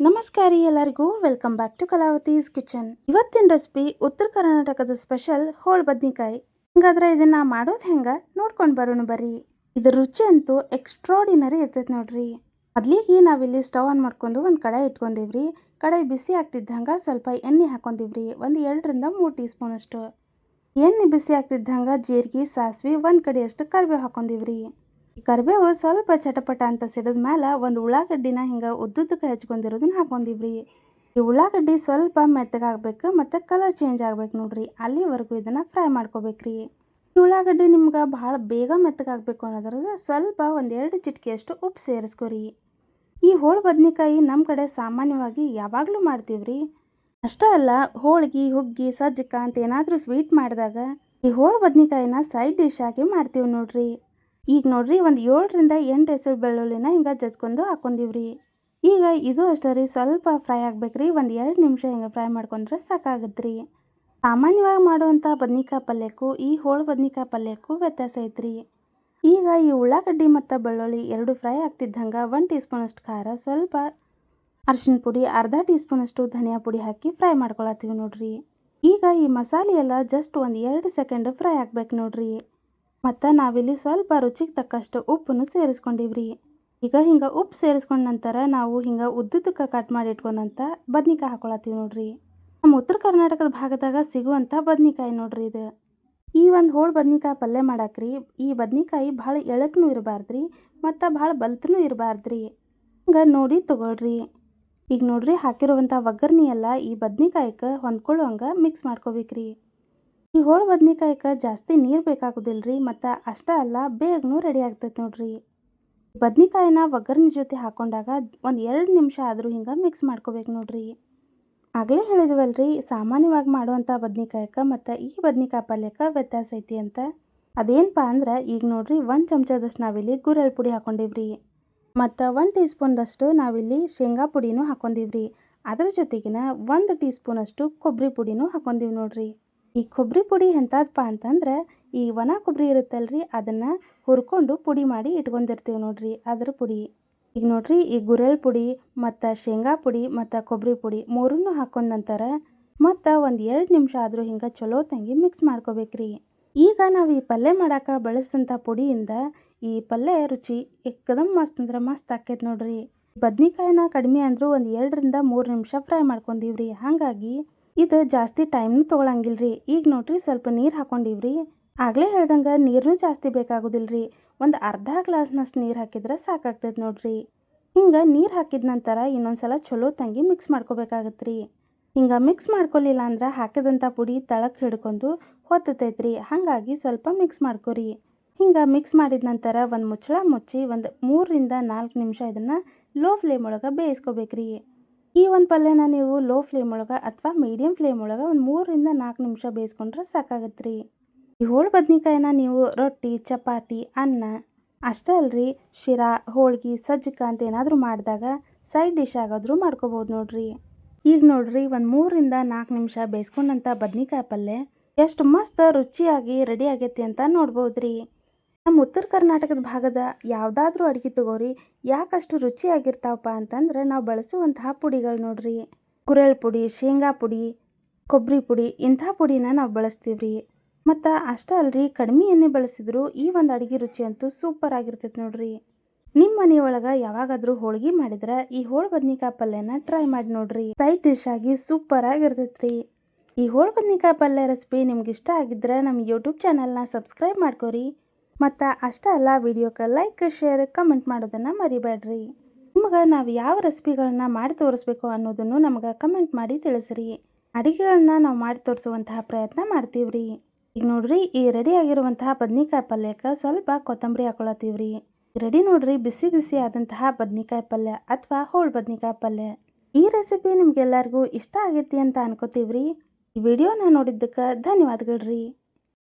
ನಮಸ್ಕಾರ ಎಲ್ಲರಿಗೂ. Welcome back to Kalavathi's kitchen ಇವತ್ತಿನ ರೆಸಿಪಿ ಉತ್ತರ ಕರ್ನಾಟಕದ ಸ್ಪೆಷಲ್ ಹೋಳ್ ಬದ್ನಿಕಾಯಿ. ಹಂಗಾದ್ರೆ ಇದನ್ನ ಮಾಡೋದು ಹೆಂಗ? ನೋಡ್ಕೊಂಡು ಬರೋಣ ಬರ್ರಿ. ಇದ್ರ ರುಚಿ ಅಂತೂ ಎಕ್ಸ್ಟ್ರಾಡಿನರಿ ಇರ್ತೈತೆ ನೋಡ್ರಿ. ಮೊದ್ಲಿಗೆ ನಾವಿಲ್ಲಿ ಸ್ಟವ್ ಆನ್ ಮಾಡ್ಕೊಂಡು ಒಂದು ಕಡಾಯಿ ಇಟ್ಕೊಂಡಿವ್ರಿ. ಕಡಾಯಿ ಬಿಸಿ ಆಗ್ತಿದ್ದಂಗೆ ಸ್ವಲ್ಪ ಎಣ್ಣೆ ಹಾಕೊಂಡಿವ್ರಿ. ಒಂದು ಎರಡರಿಂದ ಮೂರು ಟೀ ಸ್ಪೂನ್ ಅಷ್ಟು. ಎಣ್ಣೆ ಬಿಸಿ ಆಗ್ತಿದ್ದಂಗೆ ಜೀರಿಗೆ, ಸಾಸಿವೆ ಒಂದು ಕಡೆಯಷ್ಟು ಕರಿಬೇವು ಹಾಕೊಂಡಿವ್ರಿ. ಕರಿಬೇವು ಸ್ವಲ್ಪ ಚಟಪಟ ಅಂತ ಸಿಡಿದ ಮೇಲೆ ಒಂದು ಉಳ್ಳಾಗಡ್ಡಿನ ಹಿಂಗೆ ಉದ್ದುದ್ದಕ್ಕೆ ಹೆಚ್ಕೊಂಡಿರೋದನ್ನ ಹಾಕೊಂಡಿವ್ರಿ. ಈ ಉಳ್ಳಾಗಡ್ಡಿ ಸ್ವಲ್ಪ ಮೆತ್ತಗಾಗಬೇಕು ಮತ್ತು ಕಲರ್ ಚೇಂಜ್ ಆಗ್ಬೇಕು ನೋಡ್ರಿ. ಅಲ್ಲಿವರೆಗೂ ಇದನ್ನು ಫ್ರೈ ಮಾಡ್ಕೋಬೇಕ್ರಿ. ಈ ಉಳ್ಳಾಗಡ್ಡಿ ನಿಮ್ಗೆ ಭಾಳ ಬೇಗ ಮೆತ್ತಗಾಗಬೇಕು ಅನ್ನೋದ್ರದ್ದು ಸ್ವಲ್ಪ ಒಂದೆರಡು ಚಿಟಿಕೆಯಷ್ಟು ಉಪ್ಪು ಸೇರಿಸ್ಕೊರಿ. ಈ ಹೋಳು ಬದ್ನಿಕಾಯಿ ನಮ್ಮ ಕಡೆ ಸಾಮಾನ್ಯವಾಗಿ ಯಾವಾಗಲೂ ಮಾಡ್ತೀವ್ರಿ. ಅಷ್ಟೇ ಅಲ್ಲ, ಹೋಳಿಗೆ, ಹುಗ್ಗಿ, ಸಜ್ಜಕ ಅಂತ ಏನಾದರೂ ಸ್ವೀಟ್ ಮಾಡಿದಾಗ ಈ ಹೋಳು ಬದ್ನಿಕಾಯಿನ ಸೈಡ್ ಡಿಶ್ ಆಗಿ ಮಾಡ್ತೀವಿ ನೋಡ್ರಿ. ಈಗ ನೋಡ್ರಿ ಒಂದು ಏಳರಿಂದ ಎಂಟು ಹೆಸರು ಬೆಳ್ಳುಳ್ಳಿನ ಹಿಂಗೆ ಜಜ್ಕೊಂಡು ಹಾಕೊಂಡಿವ್ರಿ ಈಗ ಇದು ಅಷ್ಟೇ ರೀ, ಸ್ವಲ್ಪ ಫ್ರೈ ಆಗ್ಬೇಕ್ರಿ, ಒಂದು ಎರಡು ನಿಮಿಷ ಹಿಂಗೆ ಫ್ರೈ ಮಾಡ್ಕೊಂಡ್ರೆ ಸಾಕಾಗುತ್ತೆ ರೀ ಸಾಮಾನ್ಯವಾಗಿ ಮಾಡುವಂಥ ಬದ್ನಿಕಾಯಿ ಪಲ್ಯಕ್ಕೂ ಈ ಹೋಳು ಬದ್ನಿಕಾಯಿ ಪಲ್ಯಕ್ಕೂ ವ್ಯತ್ಯಾಸ ಐತ್ರಿ. ಈಗ ಈ ಉಳ್ಳಾಗಡ್ಡಿ ಮತ್ತು ಬೆಳ್ಳುಳ್ಳಿ ಎರಡು ಫ್ರೈ ಆಗ್ತಿದ್ದಂಗೆ ಒನ್ ಟೀ ಸ್ಪೂನಷ್ಟು ಖಾರ, ಸ್ವಲ್ಪ ಅರಿಶಿನ ಪುಡಿ, ಅರ್ಧ ಟೀ ಸ್ಪೂನಷ್ಟು ಧನಿಯಾ ಪುಡಿ ಹಾಕಿ ಫ್ರೈ ಮಾಡ್ಕೊಳತ್ತೀವಿ ನೋಡ್ರಿ. ಈಗ ಈ ಮಸಾಲೆ ಎಲ್ಲ ಜಸ್ಟ್ ಒಂದು ಎರಡು ಸೆಕೆಂಡ್ ಫ್ರೈ ಆಗ್ಬೇಕು ನೋಡ್ರಿ. ಮತ್ತು ನಾವಿಲ್ಲಿ ಸ್ವಲ್ಪ ರುಚಿಗೆ ತಕ್ಕಷ್ಟು ಉಪ್ಪನ್ನು ಸೇರಿಸ್ಕೊಂಡಿವ್ರಿ. ಈಗ ಹಿಂಗೆ ಉಪ್ಪು ಸೇರಿಸ್ಕೊಂಡ ನಂತರ ನಾವು ಹಿಂಗೆ ಉದ್ದುದಕ್ಕೆ ಕಟ್ ಮಾಡಿ ಇಟ್ಕೊಂಡಂಥ ಬದ್ನಿಕಾಯಿ ಹಾಕೊಳತ್ತೀವಿ ನೋಡ್ರಿ. ನಮ್ಮ ಉತ್ತರ ಕರ್ನಾಟಕದ ಭಾಗದಾಗ ಸಿಗುವಂಥ ಬದ್ನಿಕಾಯಿ ನೋಡ್ರಿ ಇದು. ಈ ಒಂದು ಹೋಳು ಬದ್ನಿಕಾಯಿ ಪಲ್ಯ ಮಾಡಾಕ್ರಿ. ಈ ಬದ್ನಿಕಾಯಿ ಭಾಳ ಎಳಕ್ನೂ ಇರಬಾರ್ದ್ರಿ, ಮತ್ತು ಭಾಳ ಬಲ್ತನೂ ಇರಬಾರ್ದ್ರಿ. ಹಂಗೆ ನೋಡಿ ತಗೊಳ್ರಿ. ಈಗ ನೋಡ್ರಿ ಹಾಕಿರುವಂಥ ಒಗ್ಗರ್ಣಿ ಎಲ್ಲ ಈ ಬದ್ನಿಕಾಯಿಗೆ ಹೊಂದ್ಕೊಳ್ಳೋಂಗೆ ಮಿಕ್ಸ್ ಮಾಡ್ಕೋಬೇಕ್ರಿ. ಈ ಹೋಳು ಬದ್ನಿಕಾಯಕ್ಕೆ ಜಾಸ್ತಿ ನೀರು ಬೇಕಾಗೋದಿಲ್ಲ ರೀ ಮತ್ತು ಅಷ್ಟೇ ಅಲ್ಲ ಬೇಗನೂ ರೆಡಿ ಆಗ್ತೈತೆ ನೋಡ್ರಿ. ಬದ್ನಿಕಾಯಿನ ಒಗ್ಗರ್ಣೆ ಜೊತೆ ಹಾಕೊಂಡಾಗ ಒಂದು ಎರಡು ನಿಮಿಷ ಆದರೂ ಹಿಂಗೆ ಮಿಕ್ಸ್ ಮಾಡ್ಕೋಬೇಕು ನೋಡ್ರಿ. ಆಗಲೇ ರೀ ಸಾಮಾನ್ಯವಾಗಿ ಮಾಡುವಂಥ ಬದ್ನಿಕಾಯಕ್ಕೆ ಮತ್ತು ಈ ಬದ್ನಿಕಾಯಿ ಪಲ್ಯಕ್ಕೆ ವ್ಯತ್ಯಾಸ ಐತಿ ಅಂತ. ಅದೇನಪ್ಪ ಅಂದ್ರೆ, ಈಗ ನೋಡ್ರಿ ಒಂದು ಚಮಚದಷ್ಟು ನಾವಿಲ್ಲಿ ಗುರೆಳ್ ಪುಡಿ ಹಾಕೊಂಡಿವ್ರಿ. ಮತ್ತು ಒಂದು ಟೀ ಸ್ಪೂನ್ದಷ್ಟು ನಾವಿಲ್ಲಿ ಶೇಂಗಾ ಪುಡಿನೂ ಹಾಕೊಂಡಿವ್ರಿ. ಅದರ ಜೊತೆಗಿನ ಒಂದು ಟೀ ಸ್ಪೂನಷ್ಟು ಕೊಬ್ಬರಿ ಪುಡಿನೂ ಹಾಕೊಂಡಿವಿ ನೋಡ್ರಿ. ಈ ಕೊಬ್ಬರಿ ಪುಡಿ ಎಂಥದಪ್ಪ ಅಂತಂದ್ರೆ ಈ ಒಣ ಕೊಬ್ಬರಿ ಇರುತ್ತಲ್ರಿ, ಅದನ್ನು ಹುರ್ಕೊಂಡು ಪುಡಿ ಮಾಡಿ ಇಟ್ಕೊಂಡಿರ್ತೀವಿ ನೋಡ್ರಿ ಅದರ ಪುಡಿ. ಈಗ ನೋಡ್ರಿ ಈ ಗುರೆಲ್ ಪುಡಿ ಮತ್ತು ಶೇಂಗಾ ಪುಡಿ ಮತ್ತು ಕೊಬ್ಬರಿ ಪುಡಿ ಮೂರನ್ನು ಹಾಕೊಂಡ ನಂತರ ಮತ್ತು ಒಂದು ಎರಡು ನಿಮಿಷ ಆದರೂ ಹಿಂಗೆ ಚಲೋ ತಂಗಿ ಮಿಕ್ಸ್ ಮಾಡ್ಕೋಬೇಕ್ರಿ. ಈಗ ನಾವು ಈ ಪಲ್ಯ ಮಾಡಾಕ ಬಳಸಿದಂಥ ಪುಡಿಯಿಂದ ಈ ಪಲ್ಯ ರುಚಿ ಎಕ್ಕದಮ್ ಮಸ್ತ್ ಅಂದ್ರೆ ಮಸ್ತ್ ಆಕೈತೆ ನೋಡ್ರಿ. ಬದ್ನಿಕಾಯಿನ ಕಡಿಮೆ ಅಂದರೂ ಒಂದು ಎರಡರಿಂದ ಮೂರು ನಿಮಿಷ ಫ್ರೈ ಮಾಡ್ಕೊಂಡಿವ್ರಿ. ಹಾಗಾಗಿ ಇದು ಜಾಸ್ತಿ ಟೈಮ್ನು ರೀ ಈಗ ನೋಡ್ರಿ ಸ್ವಲ್ಪ ನೀರು ಹಾಕೊಂಡಿವ್ರಿ. ಆಗಲೇ ಹೇಳ್ದಂಗೆ ನೀರನ್ನು ಜಾಸ್ತಿ ಬೇಕಾಗೋದಿಲ್ರಿ. ಒಂದು ಅರ್ಧ ಗ್ಲಾಸ್ನಷ್ಟು ನೀರು ಹಾಕಿದ್ರೆ ಸಾಕಾಗ್ತದೆ ನೋಡ್ರಿ. ಹಿಂಗೆ ನೀರು ಹಾಕಿದ ನಂತರ ಇನ್ನೊಂದು ಸಲ ಚಲೋ ತಂಗಿ ಮಿಕ್ಸ್ ಮಾಡ್ಕೋಬೇಕಾಗತ್ತೆ ರೀ ಹಿಂಗೆ ಮಿಕ್ಸ್ ಮಾಡ್ಕೊಲಿಲ್ಲ ಅಂದ್ರೆ ಹಾಕಿದಂಥ ಪುಡಿ ತಳಕ್ಕೆ ಹಿಡ್ಕೊಂಡು ಹೊತ್ತತೈತ್ರಿ. ಹಾಗಾಗಿ ಸ್ವಲ್ಪ ಮಿಕ್ಸ್ ಮಾಡ್ಕೊರಿ. ಹಿಂಗೆ ಮಿಕ್ಸ್ ಮಾಡಿದ ನಂತರ ಒಂದು ಮುಚ್ಚಳ ಮುಚ್ಚಿ ಒಂದು ಮೂರರಿಂದ ನಾಲ್ಕು ನಿಮಿಷ ಇದನ್ನು ಲೋ ಫ್ಲೇಮ್ ಒಳಗೆ ಬೇಯಿಸ್ಕೋಬೇಕ್ರಿ. ಈ ಒಂದು ಪಲ್ಯನ ನೀವು ಲೋ ಫ್ಲೇಮ್ ಒಳಗೆ ಅಥವಾ ಮೀಡಿಯಂ ಫ್ಲೇಮ್ ಒಳಗೆ ಒಂದು ಮೂರರಿಂದ ನಾಲ್ಕು ನಿಮಿಷ ಬೇಯಿಸ್ಕೊಂಡ್ರೆ ಸಾಕಾಗತ್ತೆ ರೀ ಈ ಹೋಳು ಬದ್ನಿಕಾಯಿನ ನೀವು ರೊಟ್ಟಿ, ಚಪಾತಿ, ಅನ್ನ, ಅಷ್ಟೇ ಅಲ್ರಿ. ಶಿರಾ, ಹೋಳ್ಗೆ, ಸಜ್ಜಕ ಅಂತ ಏನಾದರೂ ಮಾಡಿದಾಗ ಸೈಡ್ ಡಿಶ್ ಆಗಾದರೂ ಮಾಡ್ಕೋಬೋದು ನೋಡ್ರಿ. ಈಗ ನೋಡ್ರಿ ಒಂದು ಮೂರರಿಂದ ನಾಲ್ಕು ನಿಮಿಷ ಬೇಯಿಸ್ಕೊಂಡಂಥ ಬದ್ನಿಕಾಯಿ ಪಲ್ಯ ಎಷ್ಟು ಮಸ್ತ್ ರುಚಿಯಾಗಿ ರೆಡಿ ಆಗೈತಿ ಅಂತ ನೋಡ್ಬೋದ್ರಿ. ನಮ್ಮ ಉತ್ತರ ಕರ್ನಾಟಕದ ಭಾಗದ ಯಾವುದಾದ್ರೂ ಅಡುಗೆ ತಗೋರಿ ಯಾಕಷ್ಟು ರುಚಿಯಾಗಿರ್ತಾವಪ್ಪ ಅಂತಂದ್ರೆ ನಾವು ಬಳಸುವಂತಹ ಪುಡಿಗಳು ನೋಡ್ರಿ. ಕುರಳ್ ಪುಡಿ, ಶೇಂಗಾ ಪುಡಿ ಕೊಬ್ಬರಿ ಪುಡಿ ಇಂಥ ಪುಡಿನ ನಾವು ಬಳಸ್ತೀವ್ರಿ. ಮತ್ತು ಅಷ್ಟೇ ಅಲ್ರಿ ಕಡಿಮೆ ಎಣ್ಣೆ ಬಳಸಿದ್ರು ಈ ಒಂದು ಅಡುಗೆ ರುಚಿ ಅಂತೂ ಸೂಪರ್ ಆಗಿರ್ತೈತೆ ನೋಡ್ರಿ. ನಿಮ್ಮ ಮನೆಯೊಳಗೆ ಯಾವಾಗಾದರೂ ಹೋಳಿಗೆ ಮಾಡಿದ್ರೆ ಈ ಹೋಳು ಬದ್ನಿಕಾಯಿ ಪಲ್ಯನ ಟ್ರೈ ಮಾಡಿ ನೋಡ್ರಿ. ಸೈಡ್ ಡಿಶ್ ಆಗಿ ಸೂಪರ್ ಆಗಿರ್ತೈತ್ರಿ. ಈ ಹೋಳು ಬದ್ನಿಕಾಯಿ ಪಲ್ಯ ರೆಸಿಪಿ ನಿಮ್ಗೆ ಇಷ್ಟ ಆಗಿದ್ರೆ ನಮ್ಮ ಯೂಟ್ಯೂಬ್ ಚಾನಲ್ನ ಸಬ್ಸ್ಕ್ರೈಬ್ ಮಾಡ್ಕೊರಿ. ಮತ್ತು ಅಷ್ಟೇ ಅಲ್ಲ ವಿಡಿಯೋಕ್ಕೆ ಲೈಕ್ ಶೇರ್ ಕಮೆಂಟ್ ಮಾಡೋದನ್ನು ಮರಿಬೇಡ್ರಿ. ನಿಮ್ಗೆ ನಾವು ಯಾವ ರೆಸಿಪಿಗಳನ್ನ ಮಾಡಿ ತೋರಿಸ್ಬೇಕು ಅನ್ನೋದನ್ನು ನಮ್ಗೆ ಕಮೆಂಟ್ ಮಾಡಿ ತಿಳಿಸ್ರಿ. ಅಡಿಗೆಗಳನ್ನ ನಾವು ಮಾಡಿ ತೋರಿಸುವಂತಹ ಪ್ರಯತ್ನ ಮಾಡ್ತೀವ್ರಿ. ಈಗ ನೋಡ್ರಿ, ಈ ರೆಡಿ ಆಗಿರುವಂತಹ ಬದ್ನಿಕಾಯಿ ಪಲ್ಯಕ್ಕೆ ಸ್ವಲ್ಪ ಕೊತ್ತಂಬರಿ ಹಾಕೊಳತ್ತೀವ್ರಿ. ರೆಡಿ ನೋಡ್ರಿ, ಬಿಸಿ ಬಿಸಿ ಆದಂತಹ ಬದ್ನಿಕಾಯಿ ಪಲ್ಯ ಅಥವಾ ಹೋಳು ಬದ್ನಿಕಾಯಿ ಪಲ್ಯ. ಈ ರೆಸಿಪಿ ನಿಮ್ಗೆಲ್ಲರಿಗೂ ಇಷ್ಟ ಆಗೈತಿ ಅಂತ ಅನ್ಕೋತೀವ್ರಿ. ಈ ವಿಡಿಯೋನ ನೋಡಿದ್ದಕ್ಕೆ ಧನ್ಯವಾದಗಳ್ರಿ.